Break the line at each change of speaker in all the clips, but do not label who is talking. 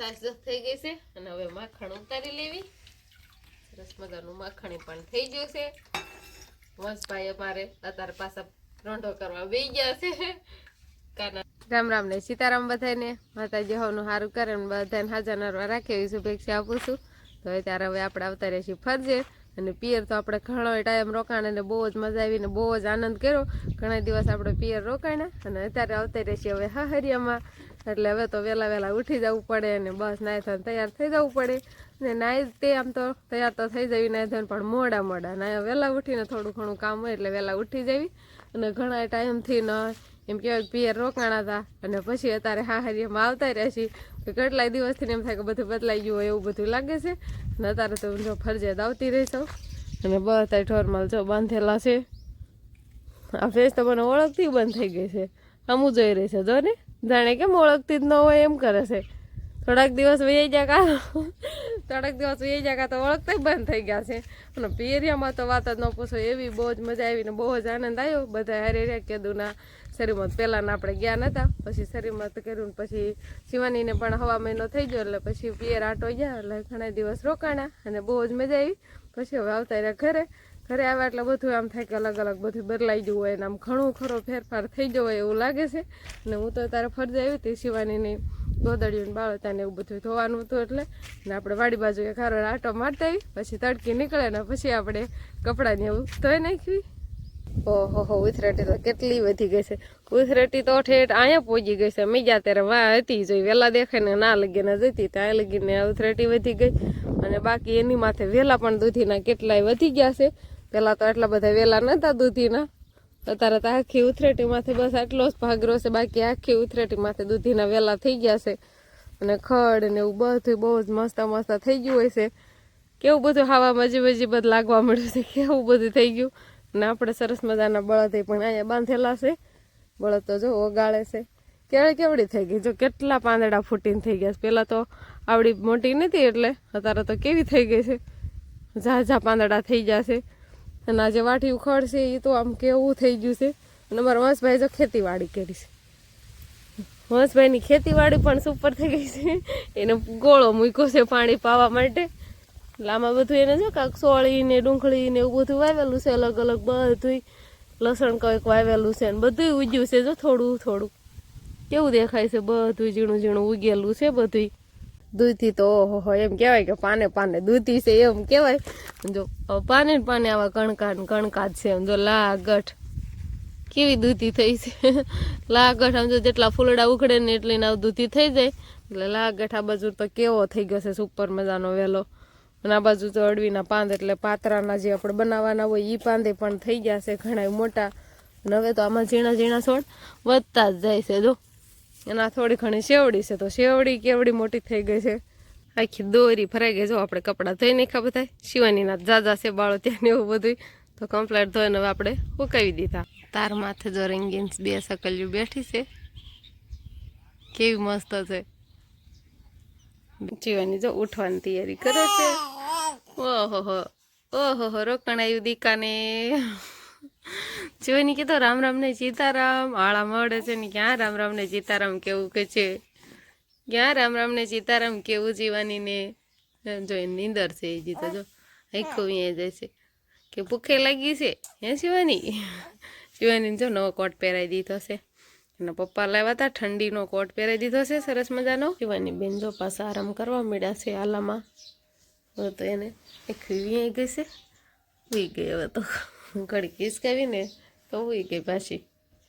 સાસ થઈ ગઈ છે અને હવે માખણ ઉતારી લેવી. સરસ મજાનું માખણી પણ થઈ ગયું છે. વંશભાઈ અમારે અત્યારે પાછા રોંઢો કરવા બેસી ગયા છે. રામ રામ ને સીતારામ બધાને. માતાજી હોવાનું સારું કરે બધાને હાજર નરવા રાખે એવી શુભેચ્છા આપું છું. તો અત્યારે હવે આપણે આવતા રહીશું ફરજે. અને પિયર તો આપણે ઘણો ટાઈમ રોકાણ અને બહુ જ મજા આવી ને બહુ જ આનંદ કર્યો. ઘણા દિવસ આપણે પિયર રોકાણા અને અત્યારે આવતા રહીશું હવે હાહરિયામાં. એટલે હવે તો વહેલા વહેલા ઉઠી જવું પડે અને બસ નાહી થઈને તૈયાર થઈ જવું પડે. ને નાહી તે આમ તો તૈયાર તો થઈ જવી નાહી થઈને પણ મોડા મોડા. નાહી વહેલા ઉઠીને થોડું ઘણું કામ હોય એટલે વહેલા ઉઠી જવી. અને ઘણા ટાઈમથી ન એમ કહેવાય પિયર રોકાણા હતા. અને પછી અત્યારે હાહરિયામાં આવતા રહ્યા છીએ. કે કેટલાય દિવસથી એમ થાય કે બધું બદલાઈ ગયું હોય એવું બધું લાગે છે. અને અત્યારે તો જો ફરજિયાત આવતી રહી છું. અને બધા ઢોરમાલ જો બાંધેલા છે. આ ફેસ તો મને ઓળખતી બંધ થઈ ગઈ છે. આમ જોઈ રહી છે, જો ને. જાણે કેમ ઓળખતી જ ન હોય એમ કરે છે. થોડાક દિવસ વહી ગયા કા? થોડાક દિવસ વહી ગયા તો ઓળખતા બંધ થઈ ગયા છે. અને પિયરિયામાં તો વાત જ ન પૂછો, એવી બહુ જ મજા આવી ને બહુ જ આનંદ આવ્યો. બધા હારે રહ્યા કીધુંના શરીરમાં પહેલાં આપણે ગયા નહોતા પછી શરીરમાં કર્યું પછી શિવાનીને પણ હવા મહિનો થઈ ગયો એટલે પછી પિયર આટો ગયા, એટલે ઘણા દિવસ રોકાણા અને બહુ જ મજા આવી. પછી હવે આવતા રહ્યા ઘરે. ઘરે આવ્યા એટલે બધું આમ થાય કે અલગ અલગ બધું બદલાઈ ગયું હોય ને આમ ઘણું ખરો ફેરફાર થઈ ગયો હોય એવું લાગે છે. ને હું તો તારે ફરજ આવી હતી શિવાનીની ગોદડિયું બાળતાને એવું બધું ધોવાનું હતું એટલે. ને આપણે વાડી બાજુ એક હારો આટો મારતા આવી, પછી તડકી નીકળે ને પછી આપણે કપડાને એવું ધોઈ નાખવી. ઓહો હો, ઉથરાટી તો કેટલી વધી ગઈ છે. ઉથરાટી તો ઠેઠ અહીંયા પહોંચી ગઈ છે. મેં ગયા ત્યારે વાહ હતી જોઈ વહેલા દેખાય ને ના લગીને જતી ત્યાં લગીને ઉથરાટી વધી ગઈ. અને બાકી એની માથે વહેલા પણ દૂધીના કેટલાય વધી ગયા છે. પહેલાં તો એટલા બધા વેલા નહોતા દૂધીના. અત્યારે તો આખી ઉથરેટીમાંથી બસ આટલો જ ભાગરો છે, બાકી આખી ઉથરેટીમાંથી દૂધીના વેલા થઈ ગયા છે. અને ખડ ને એવું બધું બહુ જ મસ્ત મસ્ત થઈ ગયું હોય છે. કેવું બધું હાવા મજી મજી બધું લાગવા મળ્યું છે, કેવું બધું થઈ ગયું. અને આપણે સરસ મજાના બળદ પણ અહીંયા બાંધેલા છે. બળદ તો જો ઓગાળે છે. કેળે કેવડી થઈ ગઈ? જો કેટલા પાંદડા ફૂટીને થઈ ગયા છે. પહેલાં તો આવડી મોટી નથી એટલે, અત્યારે તો કેવી થઈ ગઈ છે. ઝા ઝા પાંદડા થઈ જશે અને આજે વાટી ઉખડ છે એ તો આમ કેવું થઈ ગયું છે. અને અમારા વંશભાઈ જો ખેતીવાડી કરી છે. વંશભાઈની ખેતીવાડી પણ સુપર થઈ ગઈ છે. એને ગોળો મૂક્યો છે પાણી પાવા માટે. એટલે આમાં બધું એને જો કાંક સોળી ને ડુંગળી ને એવું બધું વાવેલું છે, અલગ અલગ બધું લસણ કંઈક વાવેલું છે ને બધું ઉગ્યું છે જો થોડું થોડું. કેવું દેખાય છે બધું ઝીણું ઝીણું ઉગેલું છે બધું દૂધથી તો ઓહો એમ કહેવાય કે પાને પાને દૂધી છે, એમ કહેવાય. જો પાને પાને આવા કણકા કણકા જ છે એમ જો લાગઠ. કેવી દૂધી થઈ છે? લાગઠ, આમ જો જેટલા ફૂલડા ઉખડે ને એટલી ના દૂધી થઈ જાય. એટલે લાગઠ આ બાજુ તો કેવો થઈ ગયો છે સુપર મજાનો વહેલો અને આ બાજુ તો અડવીના પાંદ એટલે પાતરાના જે આપણે બનાવવાના હોય એ પાંદે પણ થઈ ગયા છે ઘણા મોટા. અને હવે તો આમાં ઝીણા ઝીણા છોડ વધતા જ જાય છે, જો. એના થોડી ઘણી શેવડી છે, તો શેવડી કેવડી મોટી થઈ ગઈ છે. આખી દોરી ફરાઈ ગઈ જો આપણે કપડાં ધોઈ નાખ્યા બધા શિવાનીના જાજા છે, બાળો ત્યાં એવું બધું તો કમ્પ્લેટ ધોઈને હવે આપણે ઉકાવી દીધા. તાર માથે જો રંગીન બે સકલિયું બેઠી છે. કેવી મસ્ત છે. શિવાની જો ઉઠવાની તૈયારી કરે છે. ઓહો ઓહો હો રોકણ આવ્યું દીકાને. શિવાની કીધો, રામ રામ ને સીતારામ, આળા મળે છે ને ક્યાં રામ રામ ને સીતારામ કેવું કે છે? ક્યાં રામ રામ ને સીતારામ કેવું જીવાની ને? જો નીંદર છે એ જીતો જો. આખું અહીંયા જાય છે. કે ભૂખે લાગી છે, હે શિવાની? શિવાની જો નવો કોટ પહેરાવી દીધો છે. એના પપ્પા લાવ્યા હતા ઠંડીનો કોટ પહેરાવી દીધો છે, સરસ મજાનો. શિવાની બેન જો પાછા આરામ કરવા મળ્યા છે આલામાં. હવે તો એને એક વીઆઈ ગઈ છે. વી ગઈ, હવે તો ઘડી કિસકાવીને તો એ ગઈ પાછી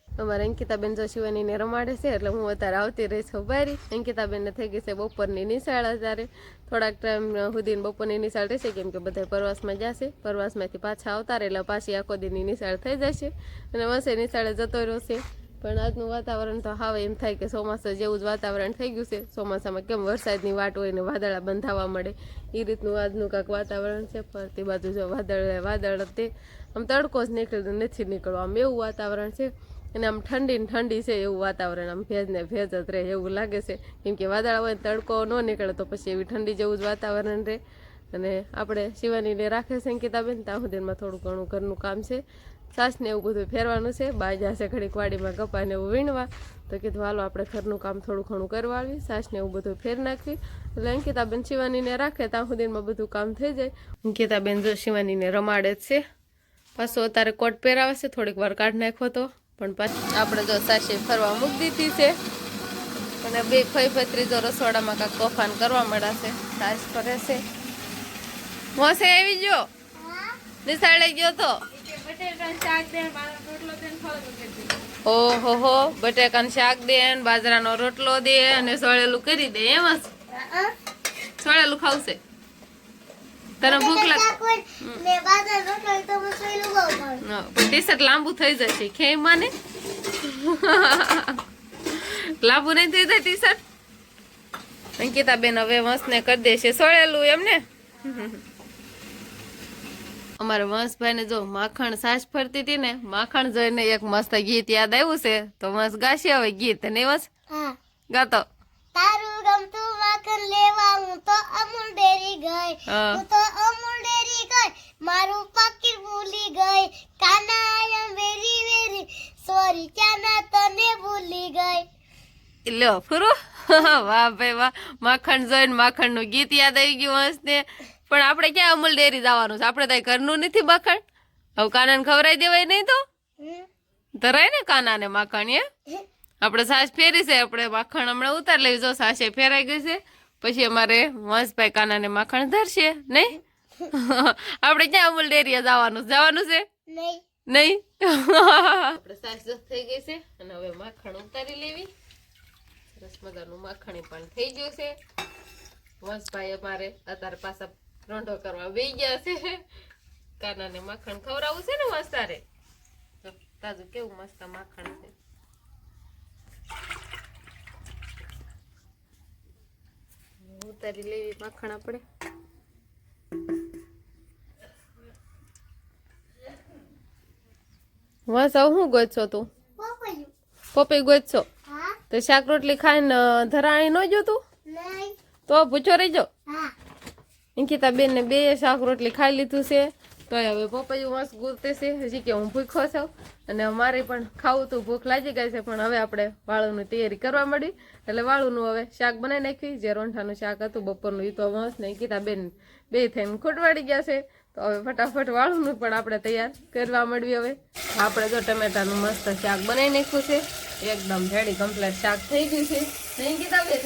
અમારે અંકિતાબેન જો શિવાનીને રમાડે છે એટલે હું અત્યારે આવતી રહી છું બારી અંકિતાબેનને થઈ ગઈ છે બપોરની નિશાળ અત્યારે થોડાક ટાઈમ સુધીને બપોરની નિશાળ રહેશે કેમ કે બધા પ્રવાસમાં જશે પ્રવાસમાંથી પાછા આવતા રહે એટલે પાછી આખો દીની નિશાળ થઈ જશે અને વસે નિશાળે જતો રહેશે પણ આજનું વાતાવરણ તો હવે એમ થાય કે ચોમાસા જેવું જ વાતાવરણ થઈ ગયું છે. ચોમાસામાં કેમ વરસાદની વાટ હોય ને વાદળા બંધાવા મળે એ રીતનું આજનું કાંક વાતાવરણ છે. ફરતી બાજુ જો વાદળ વાદળ તે આમ તડકો જ નીકળતો નથી નીકળવો. આમ એવું વાતાવરણ છે અને આમ ઠંડી ને ઠંડી છે એવું વાતાવરણ. આમ ભેજ ને ભેજ જ રહે એવું લાગે છે. કેમ કે વાદળા હોય તડકો ન નીકળે તો પછી એવી ઠંડી જેવું જ વાતાવરણ રહે. અને આપણે શિવાનીને રાખે છે અંકિતાબેન ત્યાં સુધીમાં થોડું ઘણું ઘરનું કામ છે. છાશ ને એવું બધું ફેરવાનું છે. બા જશે ઘડીક વાડીમાં કપાને એવું વીણવા. તો કીધું, હાલો, આપણે ઘરનું કામ થોડું ઘણું કરવા આવી સાસને એવું બધું ફેર નાખવી એટલે અંકિતાબેન શિવાનીને રાખે, ત્યાં સુધીમાં બધું કામ થઈ જાય. અંકિતાબેન જો શિવાનીને રમાડે છે. પાછો અત્યારે કોટ પહેરાવે છે, થોડીક વાર કાઢ નાખ્યો તો. પણ પાછી, આપણે જો સાસી ફરવા મૂકી દીધી છે. અને બે ફઈ ફત્રી જો રસોડામાં કાંઈક તોફાન કરવા મળ્યા છે. સાસ ફરે છે. મોસે આવી ગયો? નિશાળે ગયો તો? ઓહો હો બટેકાનું શાક દે બાજરાનો રોટલો દે અને સોળેલું કરી દે એમ જ? સોળેલું ખાવશે. તને ભૂખ લાગશે ટી શર્ટ લાંબુ થઈ જશે ખે માને? લાંબુ નહીં થઈ જાય ટી શર્ટ અંકિતા બેન હવે વંશને કરી દેશે સોળેલું એમને? અમારે વંશભાઈ ને જો માખણ સાસ ફરતી હતી ને માખણ જોઈને એક મસ્ત ગીત યાદ આવ્યું છે તો વંશ ગાશે હવે ગીત. ને વંશ? ગાતો.
તારું ગમતું માખણ લેવા હું તો અમૂલ ડેરી ગઈ.
હા.
તો અમૂલ ડેરી ગઈ. મારું પાકીટ ભૂલી ગઈ. કાના એમ વેરી વેરી. સોરી ક્યાંના તને ભૂલી ગઈ.
લ્યો ફુરો. વાહ ભાઈ વાહ. માખણ જોઈને માખણનું ગીત યાદ આવી ગયું વંશને પણ આપણે ક્યાં અમૂલ ડેરી જવાનું છે? આપણે ત્યાં ઘરનું નથી માખણ. હવે કાનાને ખવડાવી દેવાય નહીં તો? ધરાય ને કાનાને માખણ એ આપણે સાસ ફેરી છે આપણે માખણ હમણાં ઉતાર લેવી જો સાસે ફેરાઈ ગઈ છે પછી અમારે વંશભાઈ કાનાને માખણ ધરશે નહીં? આપણે ક્યાં અમૂલ ડેરી જવાનું? જવાનું છે?
નહીં.
નહીં? આપણે સાસ થઈ ગઈ છે અને હવે માખણ ઉતારી લેવી. સરસ મજાનું માખણી પણ થઈ ગયું છે. વંશભાઈ અમારે અત્યારે પાછા રોંઢો કરવા બેસી ગયા છે. કાનાને માખણ ખવડાવવું છે ને વંશ તારે? તાજું કેવું મસ્ત માખણ છે. ઉતારી લેવી માખણ આપણે. વંશ શું ગોતશો તું? ગોતશો?
હા
તો શાક રોટલી ખાઈને ધરાણી ન જોતું તો? પૂછો રહીજો અંકિતા બેન ને બે શાક રોટલી ખાઈ લીધું છે. તો હવે પપૈયું મસ્ત ગુરતે છે. હજી કે હું ભૂખો છું. અને અમારે પણ ખાવું તો ભૂખ લાગી ગઈ છે પણ હવે આપણે વાળુની તૈયારી કરવા મળી એટલે વાળુનું હવે શાક બનાવી નાખ્યું. જે રોંઠાનું શાક હતું બપોરનું એ તો મસ્ત ને બેન બે થઈને ખોટવાડી ગયા છે. તો હવે ફટાફટ વાળુનું પણ આપણે તૈયાર કરવા મળવી હવે. આપણે જો ટમેટાનું મસ્ત શાક બનાવી નાખ્યું છે. એકદમ રેડી કમ્પ્લીટ શાક થઈ ગયું છે. અંકિતા બેન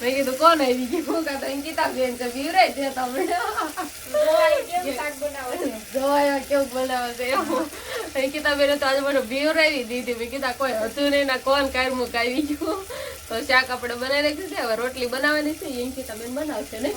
મેં કીધું કોણ આવી ગયું? કાં તો અંકિતા બેન છે બીવરે છે તમે જોવાય કેવું બનાવે છે. અંકિતા બેને તો આજે મને બીવરાવી દીધી. મેં કીધા કોઈ હતું નહીં ના કોણ આવી ગયું? તો શાક આપણે બનાવી રાખ્યું છે. હવે રોટલી બનાવવાની છે. અંકિતા બેન બનાવશે ને?